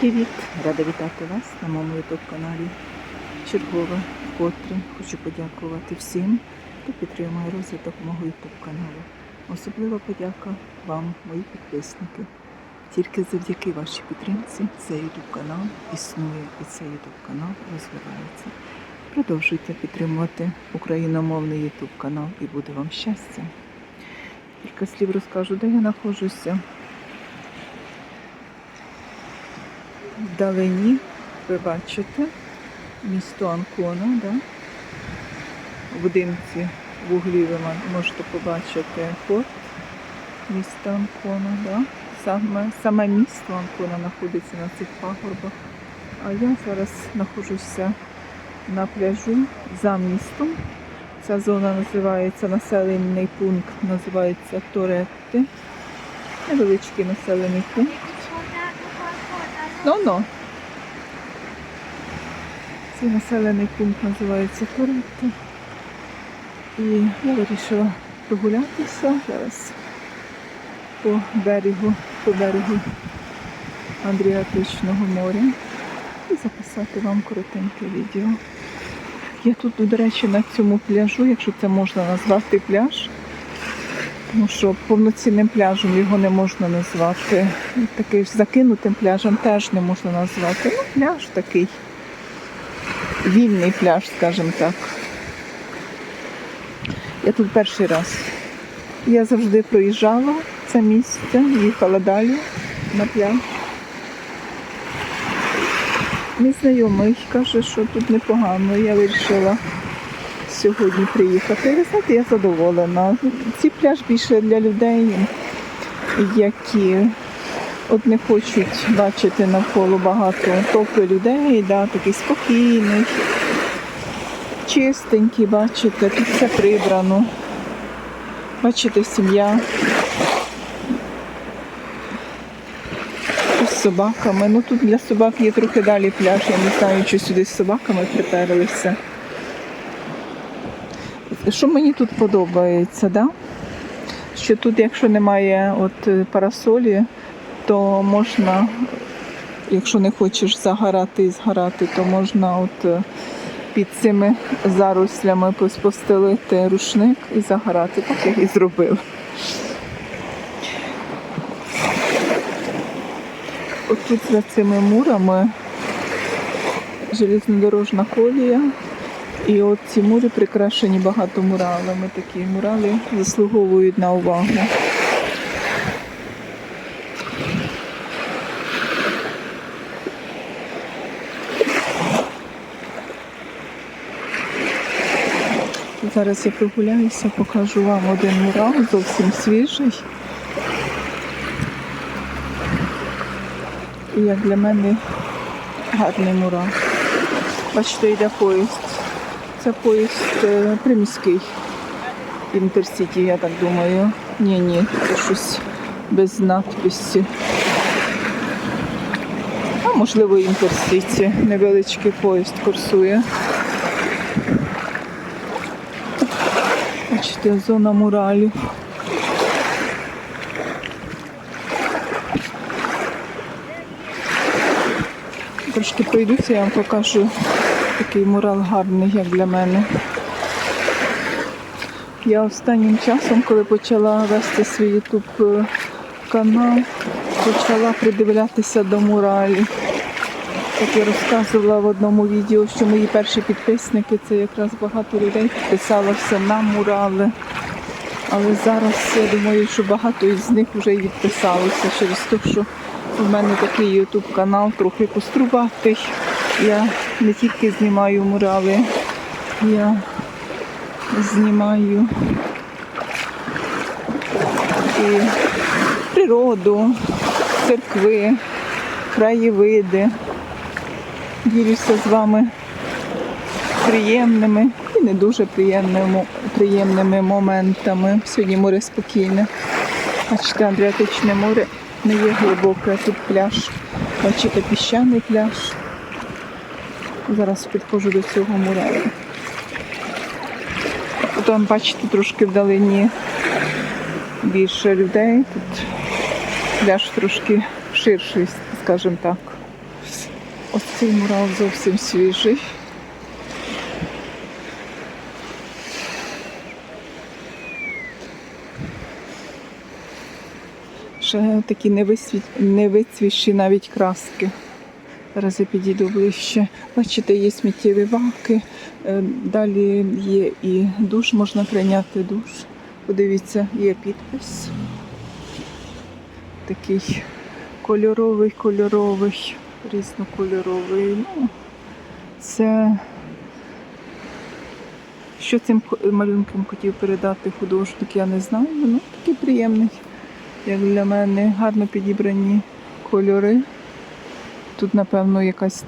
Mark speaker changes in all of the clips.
Speaker 1: Привіт! Рада вітати вас на моєму youtube каналі. Чергове, вкотре хочу подякувати всім, хто підтримує розвиток мого youtube каналу. Особлива подяка вам, мої підписники. Тільки завдяки вашій підтримці цей youtube канал існує і цей youtube канал розвивається. Продовжуйте підтримувати україномовний youtube канал і буде вам щастя. Кілька слів розкажу, де я знаходжуся. Вдалині ви бачите місто Анкона, да? в димці в углі ви можете побачити порт міста Анкона. Да? Саме, саме місто Анкона знаходиться на цих пагорбах. А я зараз знаходжуся на пляжу за містом. Ця зона називається населений пункт, називається Торетти. Невеличкий населений пункт. Ну, ну. Цей населений пункт називається Торетто. І я вирішила прогулятися зараз по берегу, по берегу Андріатичного моря і записати вам коротеньке відео. Я тут, до речі, на цьому пляжу, якщо це можна назвати пляж, тому що повноцінним пляжем його не можна назвати. Такий ж закинутим пляжем теж не можна назвати. Ну, пляж такий. Вільний пляж, скажімо так. Я тут перший раз. Я завжди проїжджала це місце, їхала далі на пляж. Мій знайомий каже, що тут непогано. Я вирішила сьогодні приїхати. Ви знаєте, я задоволена. Ці пляж більше для людей, які от не хочуть бачити навколо багато толпи людей, да, такий спокійний, чистенький, бачите, тут все прибрано. Бачите, сім'я. З собаками. Ну тут для собак є трохи далі пляж. Я не знаю, чи сюди з собаками приперлися. Що мені тут подобається, да? що тут, якщо немає от е, парасолі, то можна, якщо не хочеш загорати і згорати, то можна от е, під цими зарослями пос- постелити рушник і загорати, так як і зробив. От тут за цими мурами железнодорожна колія. І от ці мури прикрашені багато муралами. Такі мурали заслуговують на увагу. Зараз я прогуляюся, покажу вам один мурал, зовсім свіжий. І як для мене гарний мурал. Бачите, йде поїзд. Це поїзд е, приміський. Інтерсіті, я так думаю. Ні, ні, це щось без надписі. А можливо інтерсіті. Невеличкий поїзд курсує. Бачите, зона муралів. Трошки пройдуся, я вам покажу такий мурал гарний, як для мене. Я останнім часом, коли почала вести свій YouTube е, канал, почала придивлятися до муралів. Як я розказувала в одному відео, що мої перші підписники це якраз багато людей підписалося на мурали. Але зараз я думаю, що багато із них вже і відписалося через те, що в мене такий YouTube канал трохи пострубатий. Я не тільки знімаю мурали, я знімаю і природу, церкви, краєвиди. Ділюся з вами приємними і не дуже приємними, приємними моментами. Сьогодні море спокійне. Бачите, Адріатичне море не є глибоке, тут пляж. Бачите, піщаний пляж. Зараз підходжу до цього муралу. Потім, бачите, трошки вдалині більше людей. Тут пляж трошки ширший, скажімо так. Ось цей мурал зовсім свіжий. Ще такі невицвіші навіть краски. Зараз я підійду ближче. Бачите, є сміттєві баки. Е, Далі є і душ, можна прийняти душ. Подивіться, є підпис. Такий кольоровий, кольоровий, різнокольоровий. Ну, це що цим малюнком хотів передати художник, я не знаю. Ну, такий приємний, як для мене, гарно підібрані кольори. Тут, напевно, якась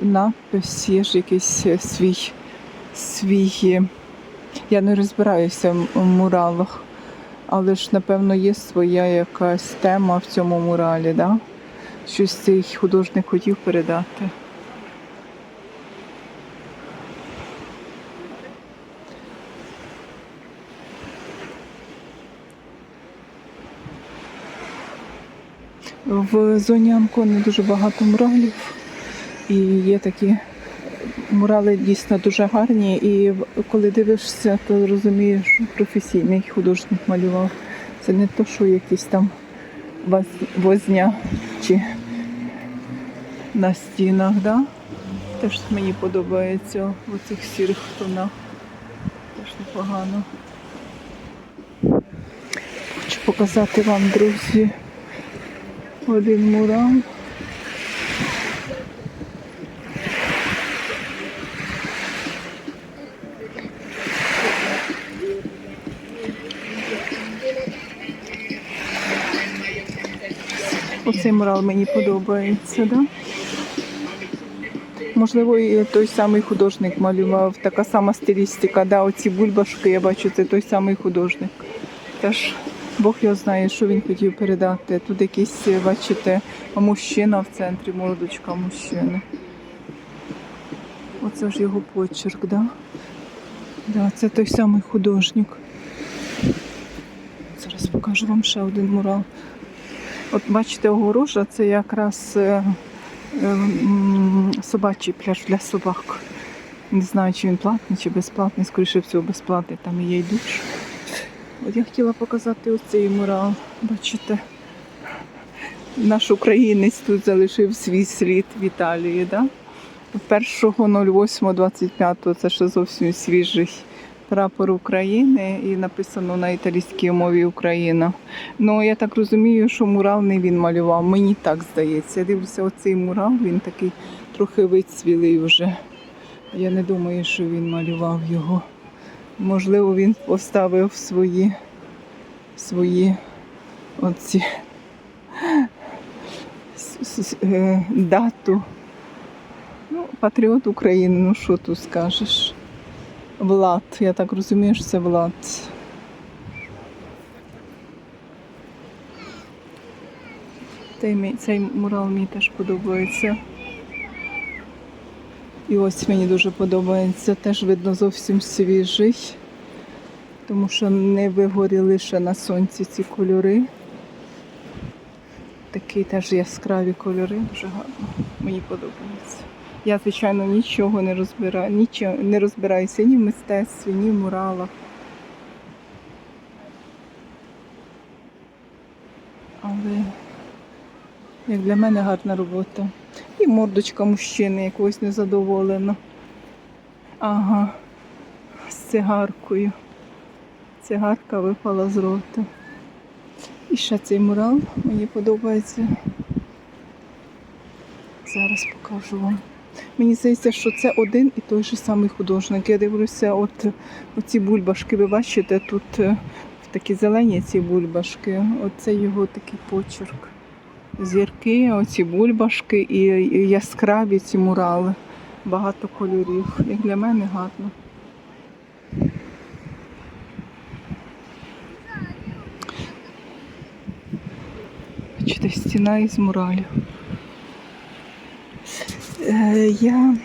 Speaker 1: надпис, є ж якийсь е, свій, свій. е, Я не розбираюся в муралах, але ж, напевно, є своя якась тема в цьому муралі, да? Щось цей художник хотів передати. В зоні Анкони дуже багато муралів. І є такі мурали дійсно дуже гарні. І коли дивишся, то розумієш, що професійний художник малював. Це не то, що якісь там возня чи на стінах. Да? Теж мені подобається в оцих сірих тонах. Теж непогано. Хочу показати вам, друзі, один мурал. Оцей мурал мені подобається, да? Можливо, і той самий художник малював, така сама стилістика, да, оці бульбашки, я бачу, це той самий художник. Теж Бог його знає, що він хотів передати. Тут якийсь, бачите, мужчина в центрі, мордочка мужчини. Оце ж його почерк, да? Да, це той самий художник. Зараз покажу вам ще один мурал. От бачите, огорожа це якраз е, е, собачий пляж для собак. Не знаю, чи він платний, чи безплатний, скоріше всього безплатний, там і є й душ. От я хотіла показати оцей мурал. Бачите, наш українець тут залишив свій слід в Італії. Да? 1.08.25 це ще зовсім свіжий прапор України і написано на італійській мові Україна. Ну я так розумію, що мурал не він малював. Мені так здається. Я дивлюся, оцей мурал, він такий трохи вицвілий вже. Я не думаю, що він малював його. Можливо, він поставив свої, свої оці е, дату. Ну, патріот України, ну що тут скажеш? Влад, я так розумію, що це Влад. Цей, цей мурал мені теж подобається. І ось мені дуже подобається. Теж видно зовсім свіжий, тому що не вигоріли ще на сонці ці кольори. Такі теж яскраві кольори, дуже гарно. Мені подобається. Я, звичайно, нічого не розбираю, нічого не розбираюся ні в мистецтві, ні в муралах. Але як для мене гарна робота. І мордочка мужчини якогось незадоволена. Ага, з цигаркою. Цигарка випала з рота. І ще цей мурал мені подобається. Зараз покажу вам. Мені здається, що це один і той же самий художник. Я дивлюся, от оці бульбашки, ви бачите, тут е, такі зелені ці бульбашки. Оце його такий почерк. Зірки, оці бульбашки і яскраві ці мурали. Багато кольорів. Як для мене гарно. Бачите, стіна із муралів. Е, Я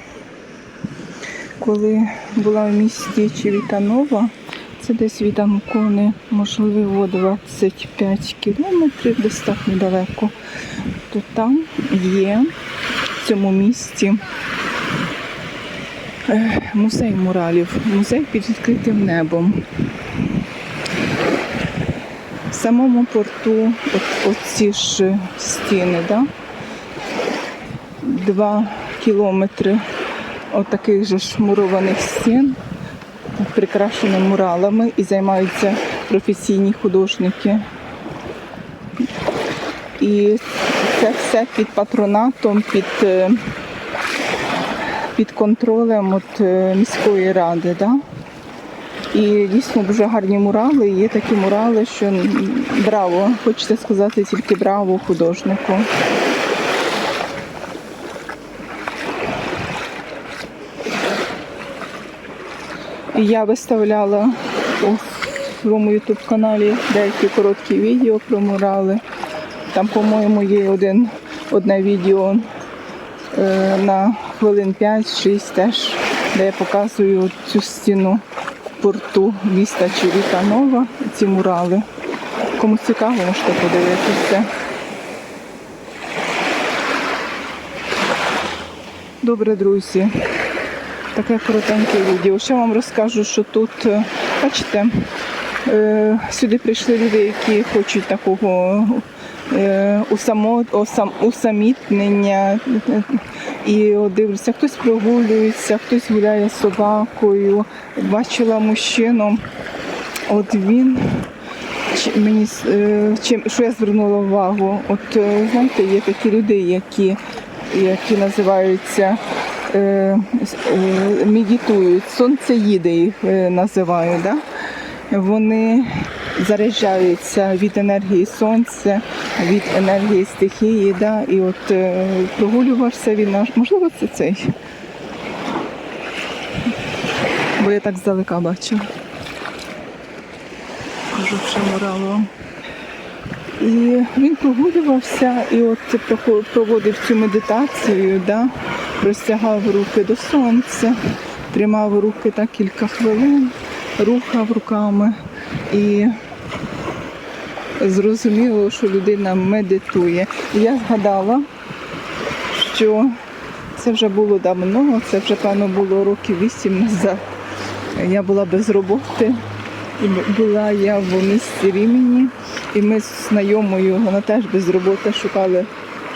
Speaker 1: коли була в місті Чевітанова, це десь від Анкони, можливо, 25 кілометрів, десь так недалеко, то там є в цьому місті е, музей муралів, музей під відкритим небом. В самому порту от, оці ж стіни, да? два кілометри отаких же ж мурованих стін, прикрашені муралами і займаються професійні художники. І це все під патронатом, під, е, під контролем от, е, міської ради. Да? І дійсно дуже гарні мурали. Є такі мурали, що браво, хочеться сказати тільки браво художнику. Я виставляла у своєму ютуб каналі деякі короткі відео про мурали. Там, по-моєму, є один, одне відео е, на хвилин 5-6 теж, де я показую цю стіну порту міста чи Ріка Нова, ці мурали. Кому цікаво, можете подивитися. Добре, друзі. Таке коротеньке відео. Ще вам розкажу, що тут, е, бачите, е, сюди прийшли люди, які хочуть такого е, усамітнення. І дивлюся, хтось прогулюється, хтось гуляє з собакою. Бачила мужчину, от він. Мені чим що я звернула увагу? От знаєте, є такі люди, які, які називаються медитують, сонцеїди їх е, називають. Да? Вони заряджаються від енергії сонця, від енергії стихії. Да? І от е, прогулювався він наш, можливо, це цей. Бо я так здалека бачу. Кажу, що мурало. І він прогулювався і от проводив цю медитацію, да? Розтягав руки до сонця, тримав руки так кілька хвилин, рухав руками і зрозуміло, що людина медитує. Я згадала, що це вже було давно, це вже певно було років вісім назад. Я була без роботи. Була я в місті Рімені, і ми з знайомою, вона теж без роботи шукали,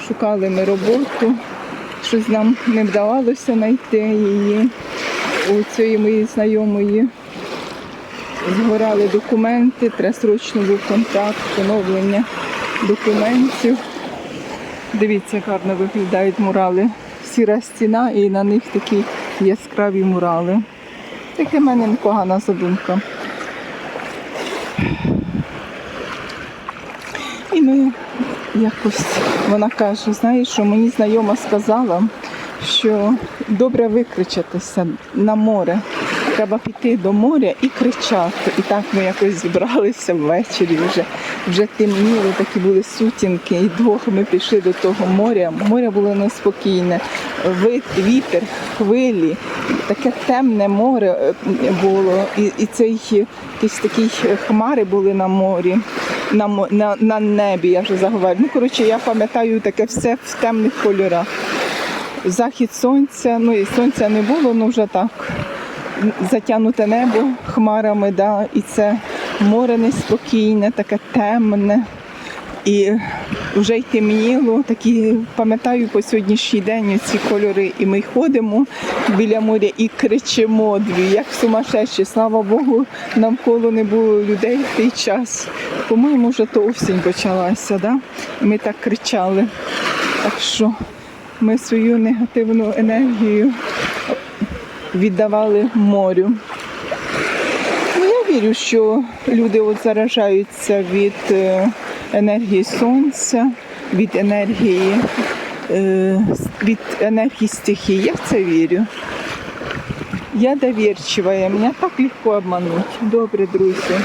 Speaker 1: шукали ми роботу. Щось нам не вдавалося знайти її. У цієї моєї знайомої згорали документи, треба був контракт, поновлення документів. Дивіться, гарно виглядають мурали. Сіра стіна і на них такі яскраві мурали. Таке в мене непогана задумка. І ми якось вона каже, знаєш, що мені знайома сказала, що добре викричатися на море. Треба піти до моря і кричати. І так ми якось зібралися ввечері вже. Вже темніло, такі були сутінки. І двох ми пішли до того моря. Море було неспокійне. Вит, вітер, хвилі, таке темне море е, було. І, і цей якісь такі хмари були на морі, на, на, на небі, я вже заговорю. Ну, коротше, я пам'ятаю таке все в темних кольорах. Захід сонця, ну і сонця не було, ну вже так. Затягнуте небо хмарами, да, і це море неспокійне, таке темне. І вже й темніло, такі пам'ятаю по сьогоднішній день ці кольори. І ми ходимо біля моря і кричимо дві, як сумасшедші. Слава Богу, навколо не було людей в той час. По-моєму, вже то осінь почалася, да? І ми так кричали. Так що ми свою негативну енергію віддавали морю. Ну, я вірю, що люди от заражаються від е, енергії сонця, від енергії, е, від енергії стихії. Я в це вірю. Я довірчива, мене так легко обмануть. Добре, друзі.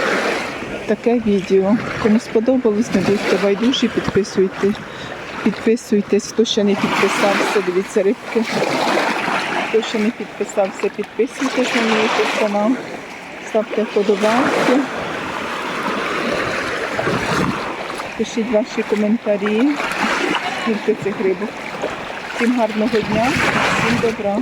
Speaker 1: Таке відео. Кому сподобалось, не будьте байдужі, підписуйтесь. Підписуйтесь, хто ще не підписався, дивіться рибки. Хто ще не підписався, підписуйтесь на мій канал. Ставте вподобайки. Пишіть ваші коментарі. Скільки цих рибок. Всім гарного дня, всім добра.